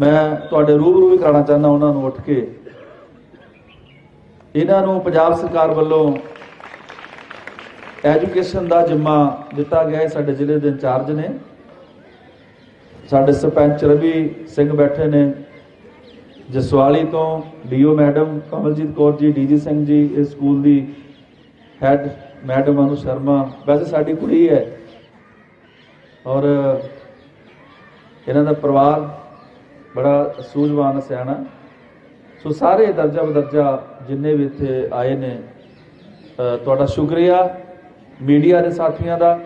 ਮੈਂ ਤੁਹਾਡੇ ਰੂਬਰੂ ਵੀ ਕਰਾਉਣਾ ਚਾਹੁੰਦਾ ਉਹਨਾਂ ਨੂੰ ਉੱਠ ਕੇ। ਇਹਨਾਂ ਨੂੰ ਪੰਜਾਬ ਸਰਕਾਰ ਵੱਲੋਂ ਐਜੂਕੇਸ਼ਨ ਦਾ ਜਿੰਮਾ ਦਿੱਤਾ ਗਿਆ ਹੈ। ਸਾਡੇ ਜ਼ਿਲ੍ਹੇ ਦੇ ਇੰਚਾਰਜ ਨੇ। ਸਾਡੇ ਸਰਪੰਚ ਰਵੀ ਸਿੰਘ ਬੈਠੇ ਨੇ। ਜਸਵਾਲੀ ਤੋਂ DO madam, Kamaljit Kaur ji, DG Singh ji, ਇਸ ਸਕੂਲ ਦੀ ਹੈਡ ਮੈਡਮ ਅਨੂ ਸ਼ਰਮਾ। ਵੈਸੇ ਸਾਡੀ ਕੁੜੀ ਹੈ। ਔਰ ਇਹਨਾਂ ਦਾ ਪਰਿਵਾਰ ਬੜਾ ਸੂਝਵਾਨ ਸਿਆਣਾ ਸੋ ਸਾਰੇ ਦਰਜਾ ਬਦਰਜਾ ਜਿੰਨੇ ਵੀ ਇੱਥੇ ਆਏ ਨੇ ਤੁਹਾਡਾ ਸ਼ੁਕਰੀਆ ਮੀਡੀਆ ਦੇ ਸਾਥੀਆਂ ਦਾ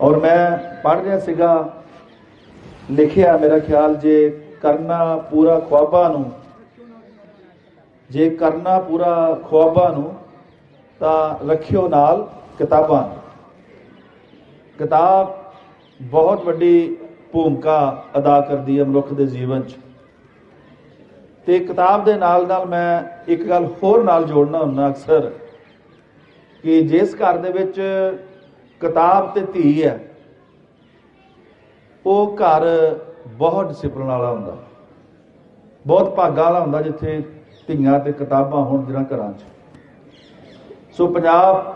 ਔਰ ਮੈਂ ਪੜ੍ਹ ਰਿਹਾ ਸੀਗਾ, ਲਿਖਿਆ ਮੇਰਾ ਖਿਆਲ ਜੇ ਕਰਨਾ ਪੂਰਾ ਖੁਆਬਾਂ ਨੂੰ, ਜੇ ਕਰਨਾ ਪੂਰਾ ਖੁਆਬਾਂ ਨੂੰ, ਤਾਂ ਰੱਖਿਓ ਨਾਲ ਕਿਤਾਬਾਂ ਨੂੰ। ਕਿਤਾਬ ਬਹੁਤ ਵੱਡੀ ਭੂਮਿਕਾ ਅਦਾ ਕਰਦੀ ਹੈ ਮਨੁੱਖ ਦੇ ਜੀਵਨ 'ਚ। ਤੇ ਕਿਤਾਬ ਦੇ ਨਾਲ ਨਾਲ ਮੈਂ ਇੱਕ ਗੱਲ ਹੋਰ ਨਾਲ ਜੋੜਨਾ ਹੁੰਦਾ ਅਕਸਰ ਕਿ ਜਿਸ ਘਰ ਦੇ ਵਿੱਚ ਕਿਤਾਬ ਤੇ ਧੀ ਹੈ, ਉਹ ਘਰ ਬਹੁਤ ਡਿਸਪਲਨ ਵਾਲਾ ਹੁੰਦਾ। ਬਹੁਤ ਭਾਗਾ ਵਾਲਾ ਹੁੰਦਾ ਜਿੱਥੇ ਧੀਆਂ ਤੇ ਕਿਤਾਬਾਂ ਹੋਣ ਜਿਹਨਾਂ ਘਰਾਂ 'ਚ। ਸੋ ਪੰਜਾਬ,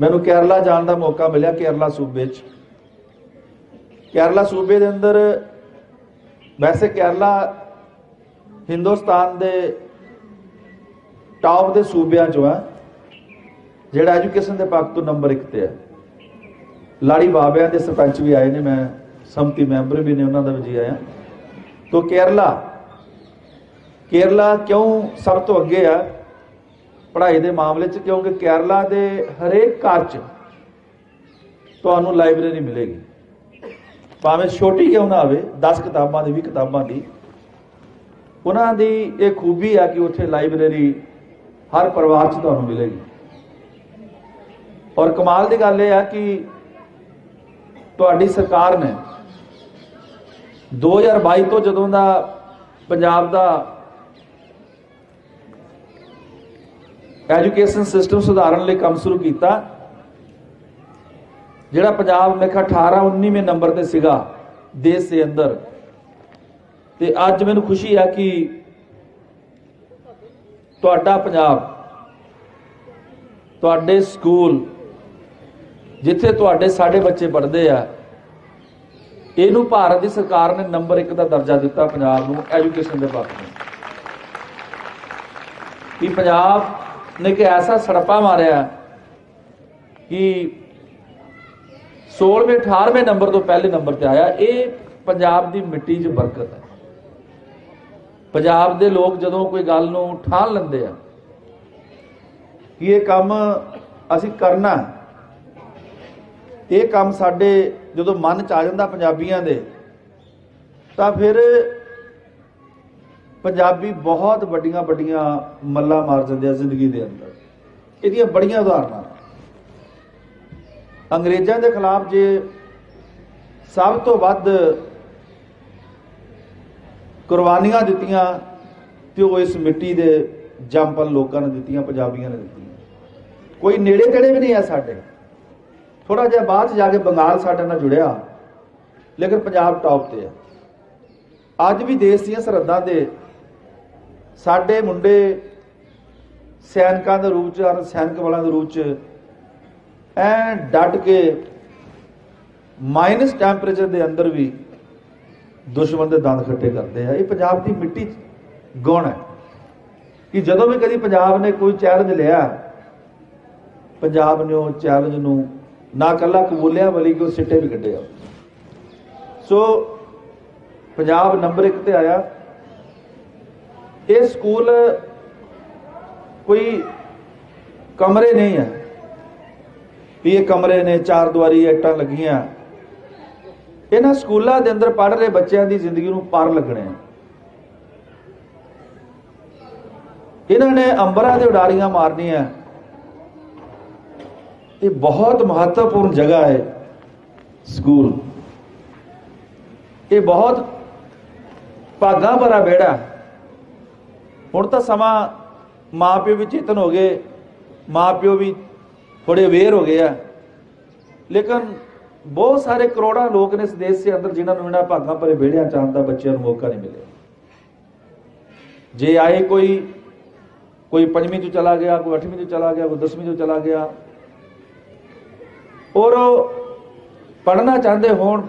ਮੈਨੂੰ ਕੇਰਲਾ ਜਾਣ ਦਾ ਮੌਕਾ ਮਿਲਿਆ ਕੇਰਲਾ ਸੂਬੇ 'ਚ। ਕੇਰਲਾ ਸੂਬੇ ਦੇ ਅੰਦਰ, ਵੈਸੇ ਕੇਰਲਾ ਹਿੰਦੁਸਤਾਨ ਦੇ ਟਾਪ ਦੇ ਸੂਬਿਆਂ 'ਚੋਂ ਆ ਜਿਹੜਾ ਐਜੂਕੇਸ਼ਨ ਦੇ ਪੱਖ ਤੋਂ ਨੰਬਰ 1 ਤੇ ਹੈ। ਲਾੜੀ ਬਾਬਿਆਂ ਦੇ ਸਰਪੰਚ ਵੀ ਆਏ ਨੇ, ਮੈਂ ਸੰਮਤੀ ਮੈਂਬਰ ਵੀ ਨੇ, ਉਹਨਾਂ ਦਾ ਵੀ ਜੀ ਆਇਆ। ਤੋਂ ਕੇਰਲਾ ਕੇਰਲਾ ਕਿਉਂ ਸਭ ਤੋਂ ਅੱਗੇ ਆ ਪੜ੍ਹਾਈ ਦੇ ਮਾਮਲੇ 'ਚ? ਕਿਉਂਕਿ ਕੇਰਲਾ ਦੇ ਹਰੇਕ ਘਰ 'ਚ ਤੁਹਾਨੂੰ ਲਾਇਬ੍ਰੇਰੀ ਮਿਲੇਗੀ। ਭਾਵੇਂ ਛੋਟੀ ਕਿਉਂ ਨਾ ਹੋਵੇ 10 ਕਿਤਾਬਾਂ ਦੀ 20 ਕਿਤਾਬਾਂ ਦੀ, ਉਹਨਾਂ ਦੀ ਇਹ ਖੂਬੀ ਆ ਕਿ ਉੱਥੇ ਲਾਇਬ੍ਰੇਰੀ ਹਰ ਪਰਿਵਾਰ 'ਚ ਤੁਹਾਨੂੰ ਮਿਲੇਗੀ। ਔਰ ਕਮਾਲ ਦੀ ਗੱਲ ਇਹ ਆ ਕਿ ਤੁਹਾਡੀ ਸਰਕਾਰ ਨੇ 2022 ਤੋਂ ਜਦੋਂ ਦਾ ਪੰਜਾਬ ਦਾ ਐਜੂਕੇਸ਼ਨ ਸਿਸਟਮ ਸੁਧਾਰਨ ਲਈ ਕੰਮ ਸ਼ੁਰੂ ਕੀਤਾ ਜਿਹੜਾ ਪੰਜਾਬ ਮੇਰੇ ਖਿਆਲ 18 19ਵੇਂ ਨੰਬਰ ਤੇ ਸੀਗਾ ਦੇਸ਼ ਦੇ ਅੰਦਰ। ਤੇ ਅੱਜ ਮੈਨੂੰ ਖੁਸ਼ੀ ਹੈ ਕਿ ਤੁਹਾਡਾ ਪੰਜਾਬ, ਤੁਹਾਡੇ ਸਕੂਲ, ਜਿੱਥੇ ਤੁਹਾਡੇ ਸਾਡੇ ਬੱਚੇ ਪੜ੍ਹਦੇ ਆ, ਇਹਨੂੰ ਭਾਰਤ ਦੀ ਸਰਕਾਰ ਨੇ ਨੰਬਰ 1 ਦਾ ਦਰਜਾ ਦਿੱਤਾ ਪੰਜਾਬ ਨੂੰ ਐਜੂਕੇਸ਼ਨ ਦੇ ਪੱਖ ਤੋਂ। ਕਿ ਪੰਜਾਬ ਨੇ ਕਿ ਐਸਾ ਸੜਪਾ ਮਾਰਿਆ ਕਿ 16ਵੇਂ 18ਵੇਂ ਨੰਬਰ ਤੋਂ ਪਹਿਲੇ ਨੰਬਰ ਤੇ ਆਇਆ, ਇਹ ਪੰਜਾਬ ਦੀ ਮਿੱਟੀ 'ਚ ਬਰਕਤ ਹੈ। ਪੰਜਾਬ ਦੇ ਲੋਕ ਜਦੋਂ ਕੋਈ ਗੱਲ ਨੂੰ ਠਾਣ ਲੈਂਦੇ ਆ, ਕਿ ਇਹ ਕੰਮ ਅਸੀਂ ਕਰਨਾ ਇਹ ਕੰਮ ਸਾਡੇ ਜਦੋਂ ਮਨ ਚ ਆ ਜਾਂਦਾ ਪੰਜਾਬੀਆਂ ਦੇ, ਤਾਂ ਫਿਰ ਪੰਜਾਬੀ ਬਹੁਤ ਵੱਡੀਆਂ ਵੱਡੀਆਂ ਮੱਲਾਂ ਮਾਰ ਜਾਂਦੇ ਆ ਜ਼ਿੰਦਗੀ ਦੇ ਅੰਦਰ। ਇਹਦੀਆਂ ਬੜੀਆਂ ਉਦਾਹਰਨਾਂ ਅੰਗਰੇਜ਼ਾਂ ਦੇ ਖਿਲਾਫ ਜੇ ਸਭ ਤੋਂ ਵੱਧ ਕੁਰਬਾਨੀਆਂ ਦਿੱਤੀਆਂ, ਤੇ ਉਹ ਇਸ ਮਿੱਟੀ ਦੇ ਜੰਪਲ ਲੋਕਾਂ ਨੇ ਦਿੱਤੀਆਂ, ਪੰਜਾਬੀਆਂ ਨੇ ਦਿੱਤੀਆਂ। ਕੋਈ ਨੇੜੇ ਤੇੜੇ ਵੀ ਨਹੀਂ ਆ ਸਾਡੇ। ਥੋੜਾ ਜਿਹਾ ਬਾਅਦ 'ਚ ਜਾ ਕੇ ਬੰਗਾਲ ਸਾਡੇ ਨਾਲ ਜੁੜਿਆ, ਲੇਕਿਨ ਪੰਜਾਬ ਟੌਪ ਤੇ ਆ ਅੱਜ ਵੀ ਦੇਸ਼ ਦੀਆਂ ਸਰਹੱਦਾਂ ਦੇ ਸਾਡੇ ਮੁੰਡੇ ਸੈਨਿਕਾਂ ਦੇ ਰੂਪ 'ਚ ਔਰ ਸੈਨਿਕ ਵਾਲਾਂ ਦੇ ਰੂਪ 'ਚ ਐ ਡਟ ਕੇ ਮਾਈਨਸ ਟੈਂਪਰੇਚਰ ਦੇ ਅੰਦਰ ਵੀ ਦੁਸ਼ਮਣ ਦੇ ਦੰਦ ਖੱਟੇ ਕਰਦੇ ਆ। ਇਹ ਪੰਜਾਬ ਦੀ ਮਿੱਟੀ ਗੁਣ ਹੈ ਕਿ ਜਦੋਂ ਵੀ ਕਦੀ ਪੰਜਾਬ ਨੇ ਕੋਈ ਚੈਲੰਜ ਲਿਆ, ਪੰਜਾਬ ਨੇ ਉਹ ਚੈਲੰਜ ਨੂੰ ਨਾ ਕੱਲਾ ਕਬੂਲਿਆ ਬਲਕਿ ਉਹ ਸਿੱਟੇ ਵੀ ਕੱਢੇ ਆ। ਸੋ ਪੰਜਾਬ ਨੰਬਰ 1 ਤੇ ਆਇਆ। ਇਹ ਸਕੂਲ ਕੋਈ ਕਮਰੇ ਨਹੀਂ ਹੈ ਵੀ ਇਹ ਕਮਰੇ ਨੇ, ਚਾਰ ਦੁਆਰੀ ਇੱਟਾਂ ਲੱਗੀਆਂ। ਇਹਨਾਂ ਸਕੂਲਾਂ ਦੇ ਅੰਦਰ ਪੜ੍ਹ ਰਹੇ ਬੱਚਿਆਂ ਦੀ ਜ਼ਿੰਦਗੀ ਨੂੰ ਪਰ ਲੱਗਣੇ। ਇਹਨਾਂ ਨੇ ਅੰਬਰਾਂ ਦੇ ਉਡਾਰੀਆਂ ਮਾਰਨੀਆਂ। ਇਹ ਬਹੁਤ ਮਹੱਤਵਪੂਰਨ ਜਗ੍ਹਾ ਹੈ ਸਕੂਲ। ਇਹ ਬਹੁਤ ਭਾਗਾ ਭਰਾ ਬੇੜਾ ਹੁਣ ਤਾਂ ਸਮਾਂ ਮਾਪਿਓ ਵੀ ਚੇਤਨ ਹੋ ਗਏ। ਮਾਪਿਓ ਵੀ ਬੜੇ ਅਵੇਅਰ ਹੋ ਗਏ ਆ। ਲੇਕਿਨ ਬਹੁਤ ਸਾਰੇ ਕਰੋੜਾਂ ਲੋਕ ਨੇ ਇਸ ਦੇਸ਼ ਦੇ ਅੰਦਰ ਜਿਨ੍ਹਾਂ ਨੂੰ ਇਹਨਾਂ ਭਾਗਾਂ ਭਰੇ ਵਿਹੜਿਆਂ ਚ ਦਾ ਬੱਚਿਆਂ ਨੂੰ ਮੌਕਾ ਨਹੀਂ ਮਿਲਿਆ। ਜੇ ਆਏ ਕੋਈ ਕੋਈ ਪੰਜਵੀਂ ਤੋਂ ਚਲਾ ਗਿਆ, ਕੋਈ ਅੱਠਵੀਂ ਤੋਂ ਚਲਾ ਗਿਆ, ਕੋਈ ਦਸਵੀਂ ਤੋਂ ਚਲਾ ਗਿਆ, ਔਰ ਪੜ੍ਹਨਾ ਚਾਹੁੰਦੇ ਹੋਣ,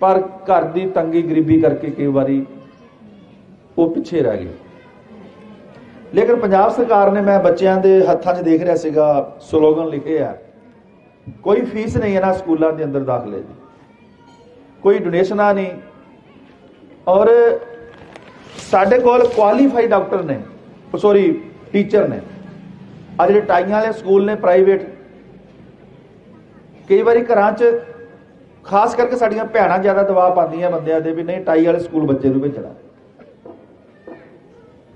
ਪਰ ਘਰ ਦੀ ਤੰਗੀ ਗਰੀਬੀ ਕਰਕੇ ਕਈ ਵਾਰੀ ਉਹ ਪਿੱਛੇ ਰਹਿ ਗਏ। ਲੇਕਿਨ ਪੰਜਾਬ ਸਰਕਾਰ ਨੇ ਮੈਂ ਬੱਚਿਆਂ ਦੇ ਹੱਥਾਂ 'ਚ ਦੇਖ ਰਿਹਾ ਸੀਗਾ ਸਲੋਗਨ ਲਿਖੇ ਆ, ਕੋਈ ਫੀਸ ਨਹੀਂ ਇਹਨਾਂ ਸਕੂਲਾਂ ਦੇ ਅੰਦਰ ਦਾਖਲੇ ਦੀ। ਕੋਈ ਡੋਨੇਸ਼ਨਾਂ ਨਹੀਂ। ਔਰ ਸਾਡੇ ਕੋਲ ਕੁਆਲੀਫਾਈਡ ਡਾਕਟਰ ਨੇ ਸੌਰੀ ਟੀਚਰ ਨੇ। ਆ ਜਿਹੜੇ ਟਾਈਆਂ ਵਾਲੇ ਸਕੂਲ ਨੇ ਪ੍ਰਾਈਵੇਟ ਕਈ ਵਾਰੀ ਘਰਾਂ 'ਚ ਖਾਸ ਕਰਕੇ ਸਾਡੀਆਂ ਭੈਣਾਂ ਜ਼ਿਆਦਾ ਦਬਾਅ ਪਾਉਂਦੀਆਂ ਬੰਦਿਆਂ ਦੇ ਵੀ ਨਹੀਂ, ਟਾਈ ਵਾਲੇ ਸਕੂਲ ਬੱਚੇ ਨੂੰ ਭੇਜਣਾ।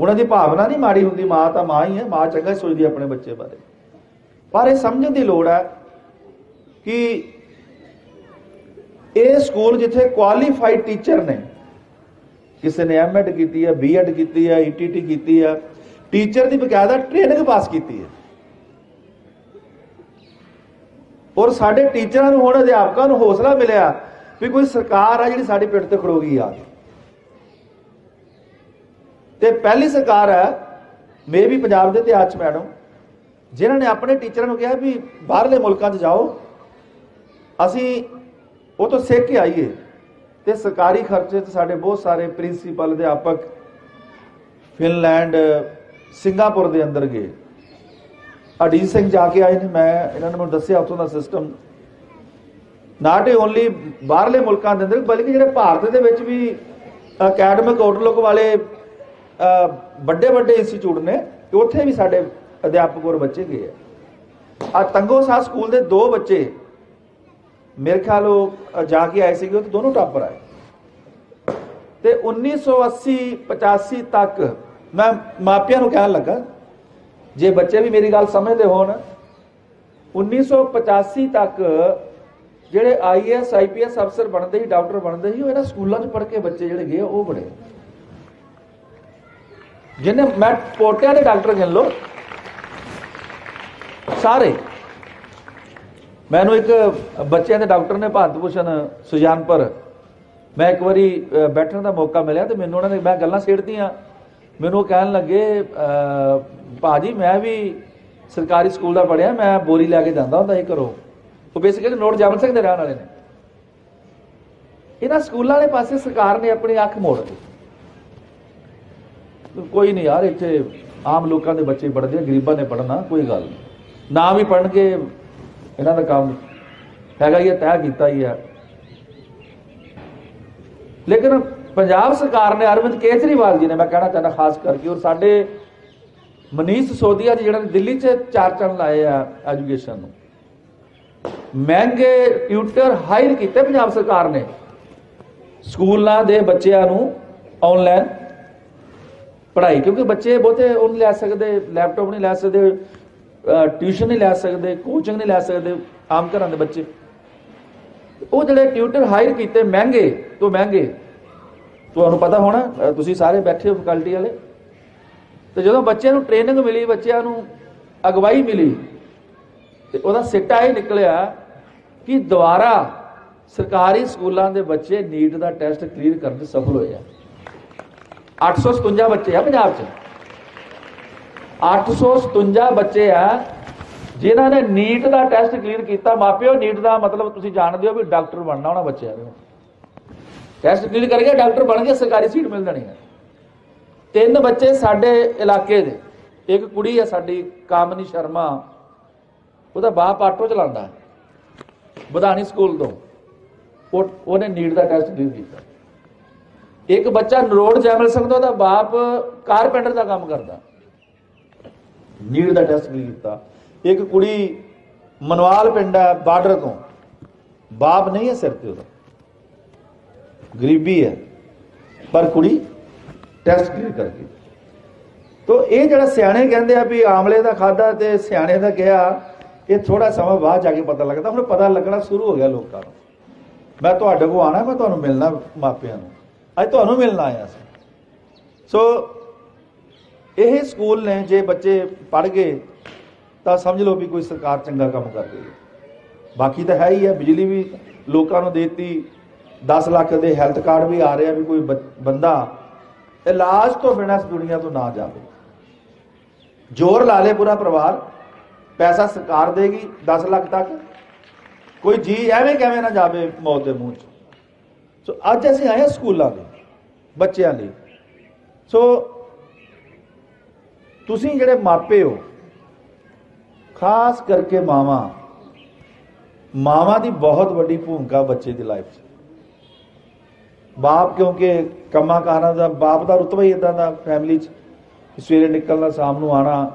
ਉਹਨਾਂ ਦੀ ਭਾਵਨਾ ਨਹੀਂ ਮਾੜੀ ਹੁੰਦੀ, ਮਾਂ ਤਾਂ ਮਾਂ ਹੀ ਹੈ, ਮਾਂ ਚੰਗਾ ਸੋਚਦੀ ਆਪਣੇ ਬੱਚੇ ਬਾਰੇ। ਪਰ ਇਹ ਸਮਝਣ ਦੀ ਲੋੜ ਹੈ ਕਿ ਇਹ ਸਕੂਲ ਜਿੱਥੇ ਕੁਆਲੀਫਾਈਡ ਟੀਚਰ ਨੇ, ਕਿਸੇ ਨੇ ਐਮਐਡ ਕੀਤੀ ਹੈ ਬੀਐਡ ਕੀਤੀ ਹੈ ਈਟੀਟੀ ਕੀਤੀ ਹੈ ਟੀਚਰ ਦੀ ਬਕਾਇਦਾ ਟ੍ਰੇਨਿੰਗ ਪਾਸ ਕੀਤੀ ਹੈ। ਔਰ ਸਾਡੇ ਟੀਚਰਾਂ ਨੂੰ ਹੁਣ ਅਧਿਆਪਕਾਂ ਨੂੰ ਹੌਸਲਾ ਮਿਲਿਆ ਵੀ ਕੋਈ ਸਰਕਾਰ ਆ ਜਿਹੜੀ ਸਾਡੀ ਪਿੱਠ ਤੇ ਖੜੋਗੀ ਆ ਤੇ ਪਹਿਲੀ ਸਰਕਾਰ ਹੈ, ਮੇ ਵੀ ਪੰਜਾਬ ਦੇ ਇਤਿਹਾਸ ਚ ਮੈਡਮ ਜਿਨ੍ਹਾਂ ਨੇ ਆਪਣੇ ਟੀਚਰਾਂ ਨੂੰ ਕਿਹਾ ਵੀ ਬਾਹਰਲੇ ਮੁਲਕਾਂ 'ਚ ਜਾਓ, ਅਸੀਂ ਉਹ ਤੋਂ ਸਿੱਖ ਕੇ ਆਈਏ ਤੇ ਸਰਕਾਰੀ ਖਰਚੇ 'ਚ ਸਾਡੇ ਬਹੁਤ ਸਾਰੇ ਪ੍ਰਿੰਸੀਪਲ ਅਧਿਆਪਕ ਫਿਨਲੈਂਡ, ਸਿੰਗਾਪੁਰ ਦੇ ਅੰਦਰ ਗਏ। ਅਡੀਜ ਸਿੰਘ ਜਾ ਕੇ ਆਏ ਨੇ, ਮੈਂ ਇਹਨਾਂ ਨੂੰ ਮੈਨੂੰ ਦੱਸਿਆ ਉੱਥੋਂ ਦਾ ਸਿਸਟਮ ਨਾਟ ਓਨਲੀ ਬਾਹਰਲੇ ਮੁਲਕਾਂ ਦੇ ਅੰਦਰ, ਬਲਕਿ ਜਿਹੜੇ ਭਾਰਤ ਦੇ ਵਿੱਚ ਵੀ ਅਕੈਡਮਿਕ ਆਊਟਲੁੱਕ ਵਾਲੇ ਵੱਡੇ ਵੱਡੇ ਇੰਸਟੀਚਿਊਟ ਨੇ ਤੇ ਉੱਥੇ ਵੀ ਸਾਡੇ ਅਧਿਆਪਕ ਔਰ ਬੱਚੇ ਗਏ ਆ। ਤੰਗੋ ਸਾਹ ਸਕੂਲ ਦੇ ਦੋ ਬੱਚੇ ਮੇਰੇ ਖਿਆਲ ਉਹ ਜਾ ਕੇ ਆਏ ਸੀਗੇ, ਉਹ ਦੋਨੋਂ ਟਾਪਰ ਆਏ। ਤੇ 1980 85 ਤੱਕ ਮੈਂ ਮਾਪਿਆਂ ਨੂੰ ਕਹਿਣ ਲੱਗਾ, ਜੇ ਬੱਚੇ ਵੀ ਮੇਰੀ ਗੱਲ ਸਮਝਦੇ ਹੋਣ 1985 ਤੱਕ ਜਿਹੜੇ ਆਈਐਸ ਆਈਪੀਐਸ ਅਫਸਰ ਬਣਦੇ ਸੀ, ਡਾਕਟਰ ਬਣਦੇ ਸੀ, ਉਹ ਇਹਨਾਂ ਸਕੂਲਾਂ 'ਚ ਪੜ੍ਹ ਕੇ ਬੱਚੇ ਜਿਹੜੇ ਗਏ ਉਹ ਬੜੇ। ਜਿਹਨੇ ਮੈਂ ਪੋਟਿਆਂ ਦੇ ਡਾਕਟਰ ਗਿਣ ਲਓ, ਸਾਰੇ। ਮੈਨੂੰ ਇੱਕ ਬੱਚਿਆਂ ਦੇ ਡਾਕਟਰ ਨੇ ਭਾਰਤ ਭੂਸ਼ਣ ਸੁਜਾਨਪੁਰ, ਮੈਂ ਇੱਕ ਵਾਰੀ ਬੈਠਣ ਦਾ ਮੌਕਾ ਮਿਲਿਆ ਤੇ ਮੈਨੂੰ ਉਹਨਾਂ ਨੇ, ਮੈਂ ਗੱਲਾਂ ਛੇੜਤੀਆਂ ਮੈਨੂੰ ਉਹ ਕਹਿਣ ਲੱਗੇ ਭਾਜੀ, ਮੈਂ ਵੀ ਸਰਕਾਰੀ ਸਕੂਲ ਦਾ ਪੜਿਆ ਮੈਂ ਬੋਰੀ ਲੈ ਕੇ ਜਾਂਦਾ ਹੁੰਦਾ ਸੀ ਘਰੋਂ। ਉਹ ਬੇਸਿਕਲੀ ਨੋਟ ਜੈਬਰ ਸਿੰਘ ਦੇ ਰਹਿਣ ਵਾਲੇ ਨੇ। ਇਹਨਾਂ ਸਕੂਲਾਂ ਵਾਲੇ ਪਾਸੇ ਸਰਕਾਰ ਨੇ ਆਪਣੀ ਅੱਖ ਮੋੜ ਦਿੱਤੀ। ਕੋਈ ਨਹੀਂ ਯਾਰ ਇੱਥੇ ਆਮ ਲੋਕਾਂ ਦੇ ਬੱਚੇ ਪੜ੍ਹਦੇ ਆ ਗਰੀਬਾਂ ਨੇ ਪੜ੍ਹਨਾ ਕੋਈ ਗੱਲ ਨਹੀਂ। ਨਾ ਵੀ ਪੜ੍ਹਨਗੇ ਇਹਨਾਂ ਦਾ ਕੰਮ ਹੈਗਾ ਹੀ ਹੈ, ਤੈਅ ਕੀਤਾ ਹੀ ਹੈ ਲੇਕਿਨ ਪੰਜਾਬ ਸਰਕਾਰ ਨੇ ਅਰਵਿੰਦ ਕੇਜਰੀਵਾਲ ਜੀ ਨੇ ਮੈਂ ਕਹਿਣਾ ਚਾਹੁੰਦਾ ਖਾਸ ਕਰਕੇ ਔਰ ਸਾਡੇ ਮਨੀਸ਼ ਸੋਦੀਆ ਜੀ ਜਿਹੜਾ ਨੇ ਦਿੱਲੀ 'ਚ ਚਾਰ ਚੰਨ ਲਾਏ ਆ ਐਜੂਕੇਸ਼ਨ ਨੂੰ। ਮਹਿੰਗੇ ਟਿਊਟਰ ਹਾਇਰ ਕੀਤੇ ਪੰਜਾਬ ਸਰਕਾਰ ਨੇ। ਸਕੂਲਾਂ ਦੇ ਬੱਚਿਆਂ ਨੂੰ ਆਨਲਾਈਨ ਪੜ੍ਹਾਈ, ਕਿਉਂਕਿ ਬੱਚੇ ਬਹੁਤੇ ਉਹ ਨਹੀਂ ਲੈ ਸਕਦੇ ਲੈਪਟਾਪ ਨਹੀਂ ਲੈ ਸਕਦੇ ਟਿਊਸ਼ਨ ਨਹੀਂ ਲੈ ਸਕਦੇ ਕੋਚਿੰਗ ਨਹੀਂ ਲੈ ਸਕਦੇ ਆਮ ਘਰਾਂ ਦੇ ਬੱਚੇ। ਉਹ ਜਿਹੜੇ ਟਿਊਟਰ ਹਾਇਰ ਕੀਤੇ ਮਹਿੰਗੇ, ਤੋਂ ਮਹਿੰਗੇ, ਤੁਹਾਨੂੰ ਪਤਾ ਹੋਣਾ ਤੁਸੀਂ ਸਾਰੇ ਬੈਠੇ ਹੋ ਫੈਕਲਟੀ ਵਾਲੇ। ਤੇ ਜਦੋਂ ਬੱਚਿਆਂ ਨੂੰ ਟ੍ਰੇਨਿੰਗ ਮਿਲੀ, ਬੱਚਿਆਂ ਨੂੰ ਅਗਵਾਈ ਮਿਲੀ, ਤੇ ਉਹਦਾ ਸਿੱਟਾ ਇਹ ਨਿਕਲਿਆ ਕਿ ਦੁਬਾਰਾ ਸਰਕਾਰੀ ਸਕੂਲਾਂ ਦੇ ਬੱਚੇ ਨੀਟ ਦਾ ਟੈਸਟ ਕਲੀਅਰ ਕਰਨ 'ਚ ਸਫਲ ਹੋਏ ਆ। 857 ਬੱਚੇ ਆ ਪੰਜਾਬ 'ਚ। 857 ਬੱਚੇ ਆ, ਜਿਨ੍ਹਾਂ ਨੇ ਨੀਟ ਦਾ ਟੈਸਟ ਕਲੀਅਰ ਕੀਤਾ। ਮਾਪਿਓ, ਨੀਟ ਦਾ ਮਤਲਬ ਤੁਸੀਂ ਜਾਣਦੇ ਹੋ ਵੀ ਡਾਕਟਰ ਬਣਨਾ ਉਹਨਾਂ ਬੱਚਿਆਂ ਨੂੰ। ਟੈਸਟ ਕਲੀਅਰ ਕਰਕੇ ਡਾਕਟਰ ਬਣ ਕੇ ਸਰਕਾਰੀ ਸੀਟ ਮਿਲ ਜਾਣੀ ਹੈ। ਤਿੰਨ ਬੱਚੇ ਸਾਡੇ ਇਲਾਕੇ ਦੇ। ਇੱਕ ਕੁੜੀ ਆ ਸਾਡੀ, ਕਾਮਨੀ ਸ਼ਰਮਾ। ਉਹਦਾ ਬਾਪ ਆਟੋ ਚਲਾਉਂਦਾ ਬਧਾਨੀ ਸਕੂਲ ਤੋਂ। ਉਹ ਉਹਨੇ ਨੀਟ ਦਾ ਟੈਸਟ ਕਲੀਅਰ ਕੀਤਾ। ਇੱਕ ਬੱਚਾ ਨਰੋੜ ਜੈਮਲ ਸਿੰਘ ਦਾ ਉਹਦਾ ਬਾਪ ਕਾਰਪੈਂਟਰ ਦਾ ਕੰਮ ਕਰਦਾ। ਨੀਟ ਦਾ ਟੈਸਟ ਕਲੀਅਰ ਕੀਤਾ। ਇੱਕ ਕੁੜੀ ਮਨਵਾਲ ਪਿੰਡ ਹੈ ਬਾਰਡਰ ਤੋਂ। ਬਾਪ ਨਹੀਂ ਹੈ ਸਿਰ ਤੇ ਉਹਦਾ। ਗਰੀਬੀ ਹੈ। ਪਰ ਕੁੜੀ ਟੈਸਟ ਕਲੀਅਰ ਕਰਕੇ। ਤੋ ਇਹ ਜਿਹੜਾ ਸਿਆਣੇ ਕਹਿੰਦੇ ਆ ਵੀ ਆਮਲੇ ਦਾ ਖਾਦਾ ਤੇ ਸਿਆਣੇ ਦਾ ਗਿਆ ਇਹ ਥੋੜਾ ਸਮਾਂ ਬਾਅਦ ਜਾ ਕੇ ਪਤਾ ਲੱਗਦਾ। ਹੁਣ ਪਤਾ ਲੱਗਣਾ ਸ਼ੁਰੂ ਹੋ ਗਿਆ ਲੋਕਾਂ ਨੂੰ। ਮੈਂ ਤੁਹਾਡੇ ਕੋਲ ਆਣਾ ਮੈਂ ਤੁਹਾਨੂੰ ਮਿਲਣਾ ਮਾਪਿਆਂ ਨੂੰ। ਅੱਜ ਤੁਹਾਨੂੰ ਮਿਲਣ ਆਇਆ ਸੀ ਸੋ, ਇਹ ਸਕੂਲ ਨੇ, ਜੇ ਬੱਚੇ ਪੜ ਗਏ, ਤਾਂ ਸਮਝ ਲਓ ਵੀ ਕੋਈ ਸਰਕਾਰ ਚੰਗਾ ਕੰਮ ਕਰ ਰਹੀ ਹੈ। ਬਾਕੀ ਤਾਂ ਹੈ ਹੀ ਹੈ, ਬਿਜਲੀ ਵੀ ਲੋਕਾਂ ਨੂੰ ਦੇਤੀ। 10 ਲੱਖ ਦੇ ਹੈਲਥ ਕਾਰਡ ਵੀ ਆ ਰਿਹਾ ਵੀ ਕੋਈ ਬ- ਬੰਦਾ ਇਲਾਜ ਤੋਂ ਬਿਨਾਂ ਇਸ ਦੁਨੀਆ ਤੋਂ ਨਾ ਜਾਵੇ। ਜ਼ੋਰ ਲਾ ਲੇ ਪੂਰਾ ਪਰਿਵਾਰ, ਪੈਸਾ ਸਰਕਾਰ ਦੇਗੀ 10 ਲੱਖ ਤੱਕ। ਕੋਈ ਜੀ ਐਵੇਂ ਕਿਵੇਂ ਨਾ ਜਾਵੇ ਮੌਤ ਦੇ ਮੂੰਹ 'ਚ। ਸੋ ਅੱਜ ਅਸੀਂ ਆਏ ਹਾਂ ਸਕੂਲਾਂ ਦੇ ਬੱਚਿਆਂ ਲਈ। ਸੋ ਤੁਸੀਂ ਜਿਹੜੇ ਮਾਪੇ ਹੋ, ਖਾਸ ਕਰਕੇ ਮਾਵਾਂ ਮਾਵਾਂ ਦੀ ਬਹੁਤ ਵੱਡੀ ਭੂਮਿਕਾ ਬੱਚੇ ਦੀ ਲਾਈਫ 'ਚ। ਬਾਪ ਕਿਉਂਕਿ ਕੰਮਾਂ ਕਾਰਾਂ ਦਾ, ਬਾਪ ਦਾ ਰੁਤਬਾ ਹੀ ਇਦਾਂ ਦਾ ਫੈਮਿਲੀ 'ਚ ਸਵੇਰੇ ਨਿਕਲਣਾ, ਸ਼ਾਮ ਨੂੰ ਆਣਾ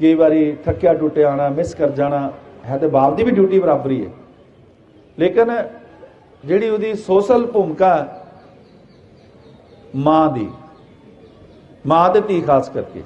ਕਈ ਵਾਰੀ ਥੱਕਿਆ ਟੁੱਟਿਆ ਆਣਾ ਮਿਸ ਕਰ ਜਾਣਾ, ਹੈ ਤੇ ਬਾਪ ਦੀ ਵੀ ਡਿਊਟੀ ਬਰਾਬਰੀ ਹੈ। ਲੇਕਿਨ ਜਿਹੜੀ ਉਹਦੀ ਸੋਸ਼ਲ ਭੂਮਿਕਾ ਮਾਂ ਦੀ ਮਾਂ ਤੇ ਧੀ ਖਾਸ ਕਰਕੇ।